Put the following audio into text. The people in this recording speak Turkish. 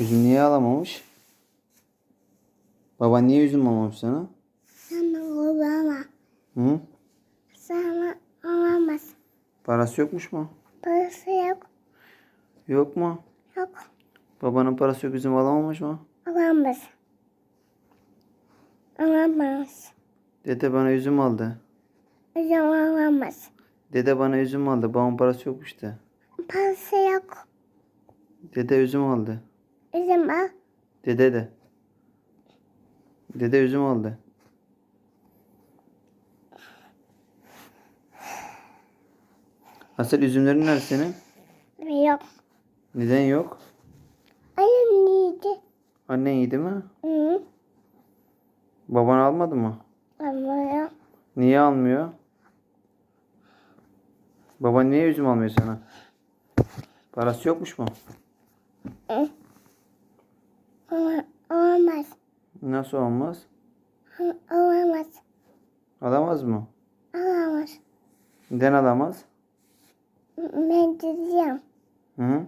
Üzüm niye alamamış? Baba niye üzüm almamış sana? Sana olama. Hı? Sana olamaz. Parası yokmuş mu? Parası yok. Yok mu? Yok. Babanın parası yok üzüm alamamış mı? Olamaz. Olamaz. Dede bana üzüm aldı. O zaman olamaz. Dede bana üzüm aldı. Babamın parası yokmuş da. Parası yok. Dede üzüm aldı. Üzüm al. Dede de. Dede üzüm aldı. Asıl üzümlerin nerede senin? Yok. Neden yok? Ayın neydi? Annen yedi mi? Hı. Baban almadı mı? Ama yok. Niye almıyor? Baban niye üzüm almıyor sana? Parası yokmuş mu? Hı. Olamaz. Nasıl olmaz? Olamaz. Alamaz mı? Olamaz. Neden alamaz? Ben gideceğim. Hı?